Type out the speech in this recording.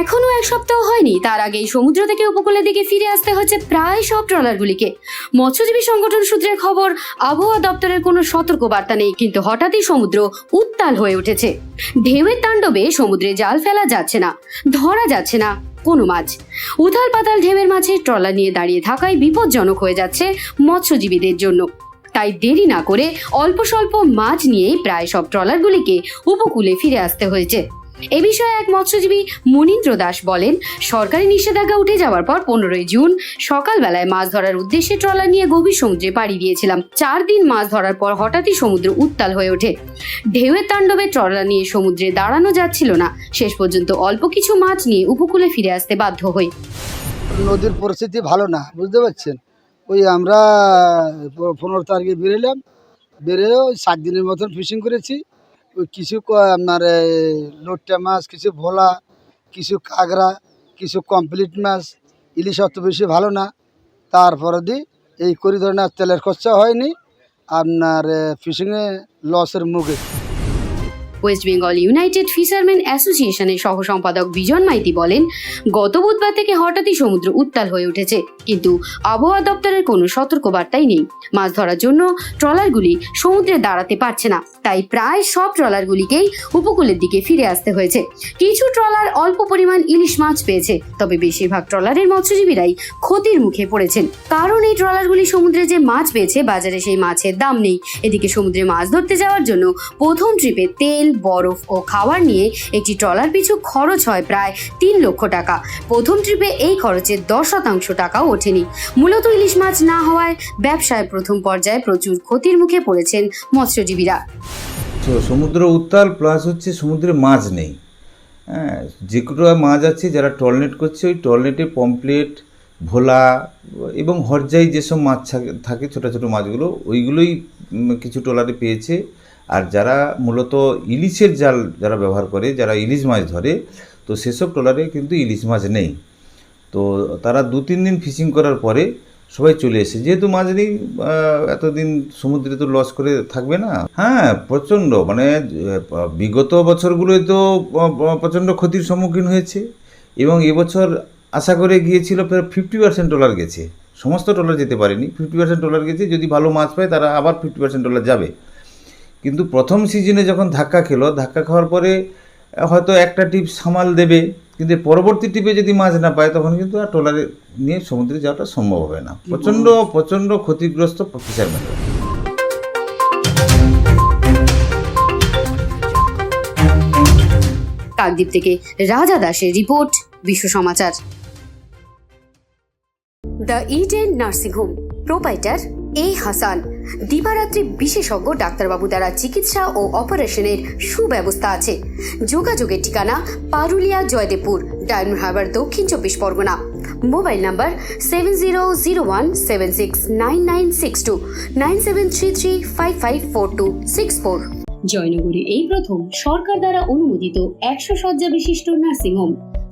এখনও এক সপ্তাহ হয়নি। তার আগেই সমুদ্র থেকে উপকূলের দিকে ফিরে আসতে হচ্ছে প্রায় সব ট্রলারগুলিকে। মৎস্যজীবী সংগঠন সূত্রের খবর, আবহাওয়া দপ্তরের কোনো সতর্ক বার্তা নেই, কিন্তু হঠাৎই সমুদ্র উত্তাল হয়ে উঠেছে। ঢেউয়ের তাণ্ডবে সমুদ্রে জাল ফেলা যাচ্ছে না, ধরা যাচ্ছে না কোনো মাছ। উথাল পাতাল ঢেউয়ের মাঝে ট্রলার নিয়ে দাঁড়িয়ে থাকায় বিপজ্জনক হয়ে যাচ্ছে মৎস্যজীবীদের জন্য। তাই দেরি না করে অল্প স্বল্প মাছ নিয়েই প্রায় সব ট্রলারগুলিকে উপকূলে ফিরে আসতে হয়েছে। এ বিষয়ে এক মৎস্যজীবী মনীন্দ্র দাস বলেন, সরকারি নিষেধাজ্ঞা উঠে যাওয়ার পর পনেরোই জুন সকালবেলায় মাছ ধরার উদ্দেশ্যে ট্রলার নিয়ে গভীর সমুদ্রে পাড়ি দিয়েছিলাম। চার দিন মাছ ধরার পর হঠাৎই সমুদ্র উত্তাল হয়ে ওঠে। ঢেউয়ের তাণ্ডবে ট্রলার নিয়ে সমুদ্রে দাঁড়ানো যাচ্ছিল না। শেষ পর্যন্ত অল্প কিছু মাছ নিয়ে উপকূলে ফিরে আসতে বাধ্য হই। নদীর পরিস্থিতি ভালো না, বুঝতে পারছেন? ওই আমরা পনেরো তারিখে বেরোলাম। বেরিয়ে সাত দিনের মতন ফিশিং করেছি। কিছু আপনার লোট্টা মাছ, কিছু ভোলা, কিছু কাঁকড়া, কিছু কমপ্লিট মাছ, ইলিশ অত বেশি ভালো না। তারপরে দি এই করি ধরনের তেলের খরচা হয়নি। আপনার ফিশিংয়ে লসের মুখে। ওয়েস্ট বেঙ্গল ইউনাইটেড ফিশারম্যান অ্যাসোসিয়েশনের সহ সম্পাদক বিজন মাইতি বলেন, গত বুধবার থেকে হঠাৎই সমুদ্র উত্তাল হয়ে উঠেছে, কিন্তু আবহাওয়া দপ্তরের কোনো সতর্কবার্তাই নেই। মাছ ধরার জন্য ট্রলারগুলি সমুদ্রে দাঁড়াতে পারছে না, তাই প্রায় সব ট্রলারগুলিকেই উপকূলের দিকে ফিরে আসতে হয়েছে। কিছু ট্রলার অল্প পরিমাণ ইলিশ মাছ পেয়েছে, তবে বেশিরভাগ ট্রলারের মৎস্যজীবীরাই ক্ষতির মুখে পড়েছেন। কারণ এই ট্রলারগুলি সমুদ্রে যে মাছ পেয়েছে বাজারে সেই মাছের দাম নেই। এদিকে সমুদ্রে মাছ ধরতে যাওয়ার জন্য প্রথম ট্রিপে তেল বরফ ও খাবার নিয়ে একটি ট্রলার পিছু খরচ হয় প্রায় তিন লক্ষ টাকা। প্রথম ট্রিপে এই খরচের দশ শতাংশ টাকাও ওঠেনি। মূলত ইলিশ মাছ না হওয়ায় ব্যবসায় প্রথম পর্যায়ে প্রচুর ক্ষতির মুখে পড়েছেন মৎস্যজীবীরা। তো সমুদ্র উত্তাল প্লাস হচ্ছে সমুদ্রে মাছ নেই। হ্যাঁ যেগুলো মাছ আছে যারা টলনেট করছে, ওই টলনেটে পমপ্লেট ভোলা এবং হরজাই যেসব মাছ থাকে- থাকে ছোটো ছোটো মাছগুলো, ওইগুলোই কিছু ট্রলারে পেয়েছে। আর যারা মূলত ইলিশের জাল যারা ব্যবহার করে, যারা ইলিশ মাছ ধরে, তো সেসব ট্রলারে কিন্তু ইলিশ মাছ নেই। তো তারা দু তিন দিন ফিশিং করার পরে সবাই চলে এসে, যেহেতু মাছ নেই এতদিন সমুদ্রে তো লস করে থাকবে না। হ্যাঁ প্রচণ্ড মানে বিগত বছরগুলোয় তো প্রচণ্ড ক্ষতির সম্মুখীন হয়েছে এবং এবছর আশা করে গিয়েছিল প্রায় ফিফটি পার্সেন্ট ডলার গেছে। সমস্ত ডলার যেতে পারেনি। ফিফটি পার্সেন্ট ডলার গেছে, যদি ভালো মাছ পায় তারা আবার ফিফটি পার্সেন্ট ডলার যাবে। কিন্তু প্রথম সিজনে যখন ধাক্কা খেলো ধাক্কা খাওয়ার পরে হয়তো একটা টিপ সামাল দেবে কিন্তু পরবর্তী টিপে যদি মাছ না পায় তখন কিন্তু আর ট্রলারে নিয়ে সমুদ্রে যাওয়াটা সম্ভব হবে না। প্রচণ্ড প্রচণ্ড ক্ষতিগ্রস্ত ফিশারম্যানরা কাকদ্বীপ থেকে রাজা দাসের report Biswa Samachar. The Eden nursing home proprietor A Hasan দিবারাত্রি বিশেষজ্ঞ ডাক্তারবাবু দ্বারা চিকিৎসা ও অপারেশনের সুব্যবস্থা আছে। যোগাযোগের ঠিকানা Parulia Joydebpur, Diamond Harbour, Dakshin Chabbish Pargana. Mobile number seven zero zero one, seven six, nine nine six two, nine seven three three five five four two six four. জয়নগরে এই প্রথম সরকার দ্বারা অনুমোদিত একশো শয্যা বিশিষ্ট nursing home